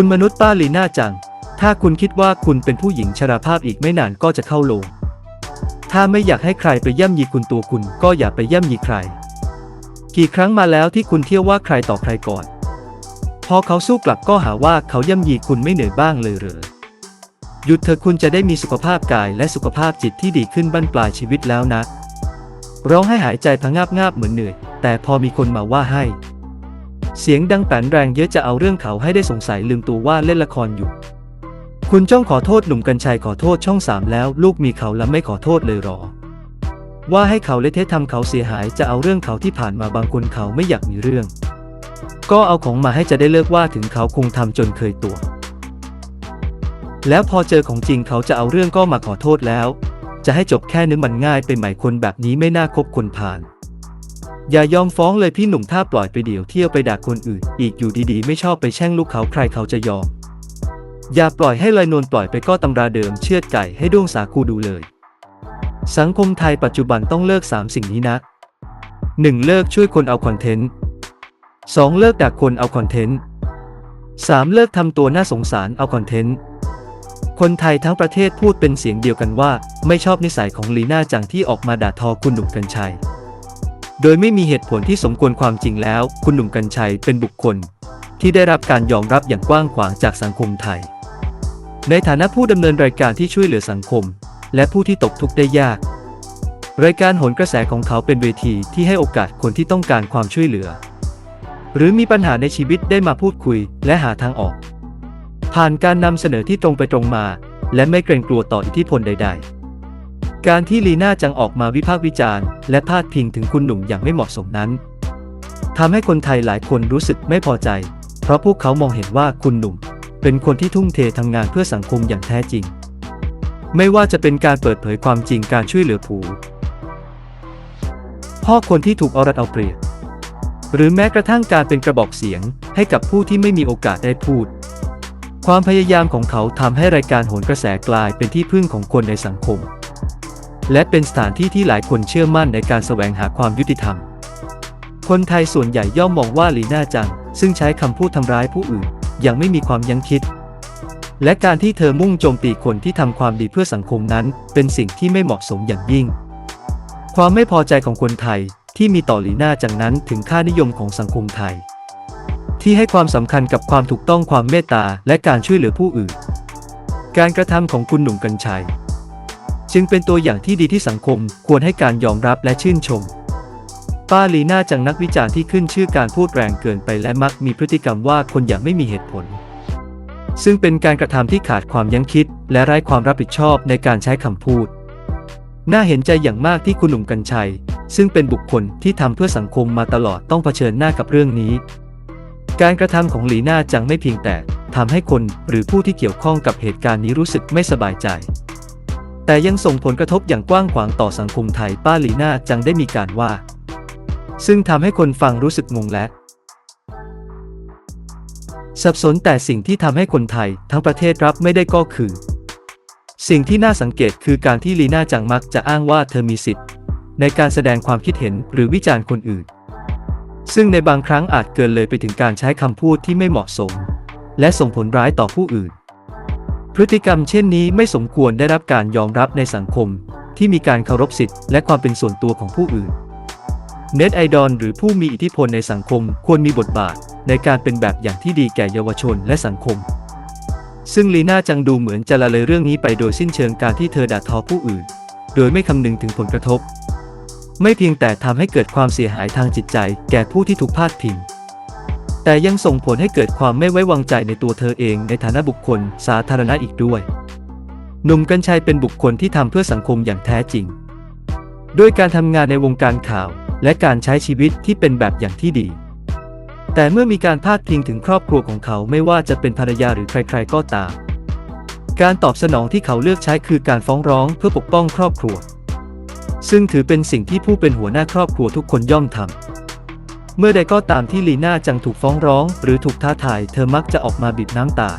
คุณมนุษย์ป้าลีน่าจัง ถ้าคุณคิดว่าคุณเป็นผู้หญิงชราภาพอีกไม่นานก็จะเข้าโลง ถ้าไม่อยากให้ใครไปย่ำยีคุณตัวคุณก็อย่าไปย่ำยีใคร กี่ครั้งมาแล้วที่คุณเที่ยวว่าใครต่อใครก่อน พอเขาสู้กลับก็หาว่าเขาย่ำยีคุณไม่เหนื่อยบ้างเลยหรือหยุดเถอะคุณจะได้มีสุขภาพกายและสุขภาพจิตที่ดีขึ้นบั้นปลายชีวิตแล้วนะร้องให้หายใจพะงาบงาบๆเหมือนเหนื่อย แต่พอมีคนมาว่าให้ เสียงดังแปนแรงเยอะจะเอาเรื่องเขาให้ได้สงสัยลืมตัวว่าเล่นละครอยู่ คุณจ้องขอโทษหนุ่มกัญชัยขอโทษช่องสามแล้ว ลูกมีเขาแล้วไม่ขอโทษเลยหรอ ว่าให้เขาเละเทะทำเขาเสียหายจะเอาเรื่องเขาที่ผ่านมาบางคนเขาไม่อยากมีเรื่อง ก็เอาของมาให้จะได้เลิกว่าถึงเขาคงทำจนเคยตัว แล้วพอเจอของจริงเขาจะเอาเรื่องก็มาขอโทษแล้ว จะให้จบแค่นี้มันง่ายไปไหมคนแบบนี้ไม่น่าคบคนผ่าน อย่ายอมฟ้องเลยพี่หนุ่มถ้าปล่อยไปเดี๋ยวเที่ยวไปด่าคนอื่น อีกอยู่ดีๆ ไม่ชอบไปแช่งลูกเขาใครเขาจะยอม อย่าปล่อยให้ลอยนวลปล่อยไปก็ตำราเดิมเชือดไก่ให้ด้วงสาคูดูเลย สังคมไทยปัจจุบันต้องเลิก 3 สิ่งนี้นะ 1. เลิกช่วยคนเอาคอนเทนต์ 2. เลิกด่าคนเอาคอนเทนต์ 3. เลิกทำตัวน่าสงสารเอาคอนเทนต์คนไทยทั้งประเทศพูดเป็นเสียงเดียวกันว่า ไม่ชอบนิสัยของลีน่าจังที่ออกมาด่าทอคุณหนุ่มกัญชัย โดยไม่มีเหตุผลที่สมควรความจริงแล้ว คุณหนุ่มกัญชัยเป็นบุคคล ที่ได้รับการยอมรับอย่างกว้างขวางจากสังคมไทย ในฐานะผู้ดำเนินรายการที่ช่วยเหลือสังคม และผู้ที่ตกทุกข์ได้ยาก รายการโหนกระแสของเขาเป็นเวทีที่ให้โอกาสคนที่ต้องการความช่วยเหลือ หรือมีปัญหาในชีวิตได้มาพูดคุยและหาทางออก ผ่านการนำเสนอที่ตรงไปตรงมา และไม่เกรงกลัวต่ออิทธิพลใด ๆ การที่ลีน่าจังออกมาวิพากษ์วิจารณ์และพาดพิงถึงคุณหนุ่มอย่างไม่เหมาะสมนั้นทำให้คนไทยหลายคนรู้สึกไม่พอใจ เพราะพวกเขามองเห็นว่าคุณหนุ่ม เป็นคนที่ทุ่มเททำงานเพื่อสังคมอย่างแท้จริง ไม่ว่าจะเป็นการเปิดเผยความจริงการช่วยเหลือผู้พ่อคนที่ถูกเอารัดเอาเปรียบ หรือแม้กระทั่งการเป็นกระบอกเสียงให้กับผู้ที่ไม่มีโอกาสได้พูด ความพยายามของเขาทำให้รายการโหนกระแสกลายเป็นที่พึ่งของคนในสังคม และเป็นสถานที่ที่หลายคนเชื่อมั่นในการแสวงหาความยุติธรรม คนไทยส่วนใหญ่ย่อมมองว่าลีน่าจัง ซึ่งใช้คำพูดทำร้ายผู้อื่นย่างไม่มีความยั้งคิด และการที่เธอมุ่งโจมตีคนที่ทำความดีเพื่อสังคมนั้น เป็นสิ่งที่ไม่เหมาะสมอย่างยิ่ง ความไม่พอใจของคนไทยที่มีต่อลีน่าจังนั้นถึงค่านิยมของสังคมไทย ที่ให้ความสำคัญกับความถูกต้องความเมตตาและการช่วยเหลือผู้อื่น การกระทำของคุณหนุ่มกัญชัย จึงเป็นตัวอย่างที่ดีที่สังคมควรให้การยอมรับและชื่นชม ป้าลีน่าจังนักวิจารณ์ที่ขึ้นชื่อการพูดแรงเกินไปและมักมีพฤติกรรมว่าคนอย่างไม่มีเหตุผล ซึ่งเป็นการกระทำที่ขาดความยั้งคิด และไร้ความรับผิดชอบในการใช้คำพูด น่าเห็นใจอย่างมากที่คุณหนุ่มกัญชัย ซึ่งเป็นบุคคลที่ทำเพื่อสังคมมาตลอดต้องเผชิญหน้ากับเรื่องนี้ การกระทำของลีน่าจังไม่เพียงแต่ทำให้คนหรือผู้ที่เกี่ยวข้องกับเหตุการณ์นี้รู้สึกไม่สบายใจ แต่ยังส่งผลกระทบอย่างกว้างขวางต่อสังคมไทยป้าลีน่าจังได้มีการว่า ซึ่งทำให้คนฟังรู้สึกงงและ สับสนแต่สิ่งที่ทำให้คนไทยทั้งประเทศรับไม่ได้ก็คือ สิ่งที่น่าสังเกตคือการที่ลีน่าจังมักจะอ้างว่าเธอมีสิทธิ์ ในการแสดงความคิดเห็นหรือวิจารณ์คนอื่น ซึ่งในบางครั้งอาจเกินเลยไปถึงการใช้คำพูดที่ไม่เหมาะสม และส่งผลร้ายต่อผู้อื่น พฤติกรรมเช่นนี้ไม่สมควรได้รับการยอมรับในสังคม ที่มีการเคารพสิทธิ์และความเป็นส่วนตัวของผู้อื่น เน็ตไอดอลหรือผู้มีอิทธิพลในสังคมควรมีบทบาท ในการเป็นแบบอย่างที่ดีแก่เยาวชนและสังคม ซึ่งลีน่าจังดูเหมือนจะละเลยเรื่องนี้ไปโดยสิ้นเชิงการที่เธอด่าทอผู้อื่น โดยไม่คำนึงถึงผลกระทบ ไม่เพียงแต่ทำให้เกิดความเสียหายทางจิตใจ แก่ผู้ที่ถูกพาดพิง แต่ยังส่งผลให้เกิดความไม่ไว้วางใจในตัวเธอเองในฐานะบุคคลสาธารณะอีกด้วย หนุ่มกัญชัยเป็นบุคคลที่ทำเพื่อสังคมอย่างแท้จริงด้วยการทำงานในวงการข่าว และการใช้ชีวิตที่เป็นแบบอย่างที่ดี แต่เมื่อมีการพาดพิงถึงครอบครัวของเขาไม่ว่าจะเป็นภรรยาหรือใคร ๆ ก็ตาม การตอบสนองที่เขาเลือกใช้คือการฟ้องร้องเพื่อปกป้องครอบครัว ซึ่งถือเป็นสิ่งที่ผู้เป็นหัวหน้าครอบครัวทุกคนย่อมทำ เมื่อใดก็ตามที่ลีน่าจังถูกฟ้องร้อง หรือถูกท้าทาย เธอมักจะออกมาบิดน้ำตา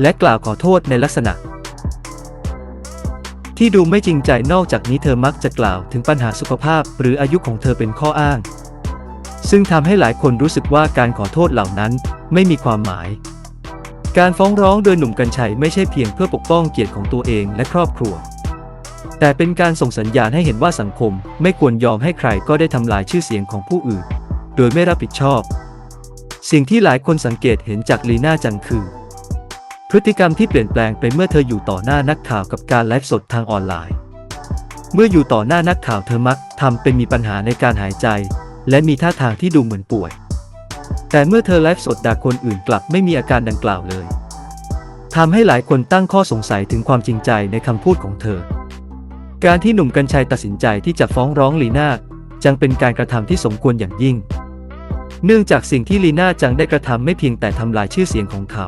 และกล่าวขอโทษในลักษณะ ที่ดูไม่จริงใจนอกจากนี้เธอมักจะกล่าวถึงปัญหาสุขภาพ หรืออายุของเธอเป็นข้ออ้าง ซึ่งทำให้หลายคนรู้สึกว่าการขอโทษเหล่านั้นไม่มีความหมาย การฟ้องร้องโดยหนุ่มกัญชัยไม่ใช่เพียงเพื่อปกป้องเกียรติของตัวเองและครอบครัวแต่เป็นการส่งสัญญาณให้เห็นว่าสังคมไม่ควรยอมให้ใครก็ได้ทำลายชื่อเสียงของผู้อื่น โดยไม่รับผิดชอบ สิ่งที่หลายคนสังเกตเห็นจากลีน่าจังคือ พฤติกรรมที่เปลี่ยนแปลงไปเมื่อเธออยู่ต่อหน้านักข่าวกับการไลฟ์สดทางออนไลน์ เมื่ออยู่ต่อหน้านักข่าวเธอมักทำเป็นมีปัญหาในการหายใจ และมีท่าทางที่ดูเหมือนป่วย แต่เมื่อเธอไลฟ์สดด่าคนอื่นกลับไม่มีอาการดังกล่าวเลยทำให้หลายคนตั้งข้อสงสัยถึงความจริงใจในคำพูดของเธอ การที่หนุ่มกัญชัยตัดสินใจที่จะฟ้องร้องลีน่าจังเป็นการกระทำที่สมควรอย่างยิ่ง เนื่องจากสิ่งที่ลีน่าจังได้กระทำไม่เพียงแต่ทำลายชื่อเสียงของเขา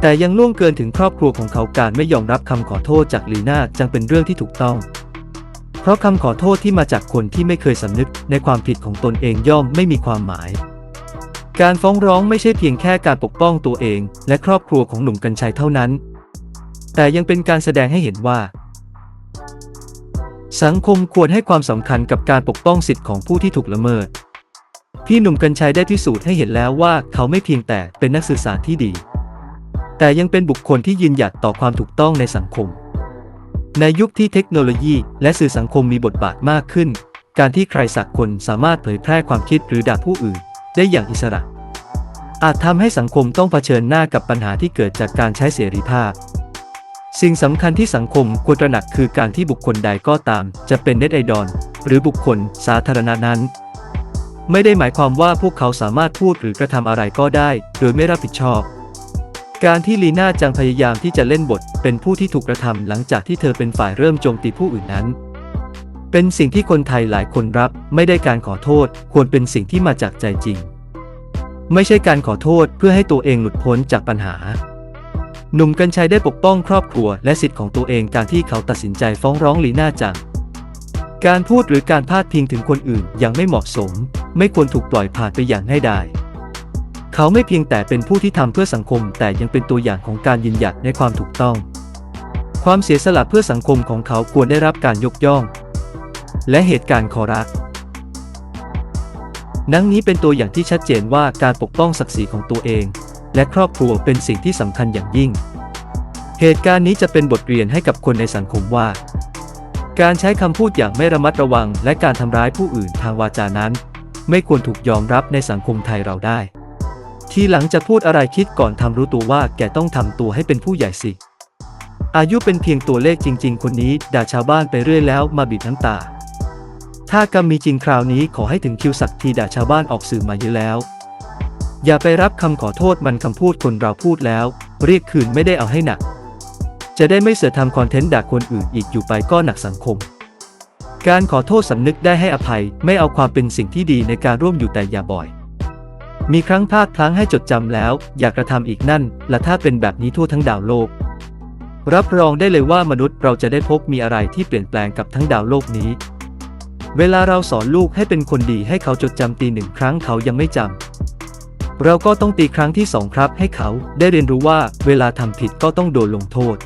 แต่ยังล่วงเกินถึงครอบครัวของเขาการไม่ยอมรับคำขอโทษจากลีน่าจังเป็นเรื่องที่ถูกต้อง เพราะคำขอโทษที่มาจากคนที่ไม่เคยสำนึกในความผิดของตนเองย่อมไม่มีความหมาย การฟ้องร้องไม่ใช่เพียงแค่การปกป้องตัวเอง และครอบครัวของหนุ่มกัญชัยเท่านั้น แต่ยังเป็นการแสดงให้เห็นว่าสังคมควรให้ความสำคัญกับการปกป้องสิทธิของผู้ที่ถูกละเมิด พี่หนุ่มกัญชัยได้พิสูจน์ให้เห็นแล้วว่าเขาไม่เพียงแต่เป็นนักสื่อสารที่ดี แต่ยังเป็นบุคคลที่ยืนหยัดต่อความถูกต้องในสังคม ในยุคที่เทคโนโลยีและสื่อสังคมมีบทบาทมากขึ้น การที่ใครสักคนสามารถเผยแพร่ความคิดหรือด่าผู้อื่น ได้อย่างอิสระ อาจทำให้สังคมต้องเผชิญหน้ากับปัญหาที่เกิดจากการใช้เสรีภาพ สิ่งสำคัญที่สังคมควรตระหนักคือการที่บุคคลใดก็ตาม จะเป็นเน็ตไอดอลหรือบุคคลสาธารณะนั้น ไม่ได้หมายความว่าพวกเขาสามารถพูดหรือกระทำอะไรก็ได้ โดยไม่รับผิดชอบ การที่ลีน่าจังพยายามที่จะเล่นบท เป็นผู้ที่ถูกกระทำหลังจากที่เธอเป็นฝ่ายเริ่มโจมตีผู้อื่นนั้น เป็นสิ่งที่คนไทยหลายคนรับไม่ได้การขอโทษ ควรเป็นสิ่งที่มาจากใจจริง ไม่ใช่การขอโทษเพื่อให้ตัวเองหลุดพ้นจากปัญหา หนุ่มกัญชัยได้ปกป้องครอบครัวและสิทธิ์ของตัวเองการที่เขาตัดสินใจฟ้องร้องลีน่าจัง การพูดหรือการพาดพิงถึงคนอื่นอย่างไม่เหมาะสม ไม่ควรถูกปล่อยผ่านไปอย่างง่ายดายเขาไม่เพียงแต่เป็นผู้ที่ทำเพื่อสังคมแต่ยังเป็นตัวอย่างของการยืนหยัดในความถูกต้อง ความเสียสละเพื่อสังคมของเขาควรได้รับการยกย่อง และเหตุการณ์คอรักนังนี้เป็นตัวอย่างที่ชัดเจนว่าการปกป้องศักดิ์ศรีของตัวเอง และครอบครัวเป็นสิ่งที่สำคัญอย่างยิ่ง เหตุการณ์นี้จะเป็นบทเรียนให้กับคนในสังคมว่า การใช้คำพูดอย่างไม่ระมัดระวัง และการทำร้ายผู้อื่นทางวาจานั้น ไม่ควรถูกยอมรับในสังคมไทยเราได้ ทีหลังจะพูดอะไรคิดก่อนทำรู้ตัวว่าแกต้องทำตัวให้เป็นผู้ใหญ่สิ อายุเป็นเพียงตัวเลขจริง ๆ คนนี้ด่าชาวบ้านไปเรื่อยแล้วมาบีบน้ำตา ถ้ากรรมมีจริงคราวนี้ขอให้ถึงคิวสักทีด่าชาวบ้านออกสื่อมาเยอะแล้ว อย่าไปรับคำขอโทษมันคำพูดคนเราพูดแล้ว เรียกคืนไม่ได้เอาให้หนัก จะได้ไม่เสือทำคอนเทนต์ด่าคนอื่นอีกอยู่ไปก็หนักสังคม การขอโทษสำนึกได้ให้อภัยไม่เอาความเป็นสิ่งที่ดีในการร่วมอยู่แต่อย่าบ่อย มีครั้งพลาดพลั้งให้จดจำแล้ว อย่ากระทำอีกนั่นและถ้าเป็นแบบนี้ทั่วทั้งดาวโลก รับรองได้เลยว่ามนุษย์เราจะได้พบมีอะไรที่เปลี่ยนแปลงกับทั้งดาวโลกนี้ เวลาเราสอนลูกให้เป็นคนดีให้เขาจดจำตีหนึ่งครั้งเขายังไม่จำเราก็ต้องตีครั้งที่สองครับให้เขาได้เรียนรู้ว่าเวลาทำผิดก็ต้องโดนลงโทษ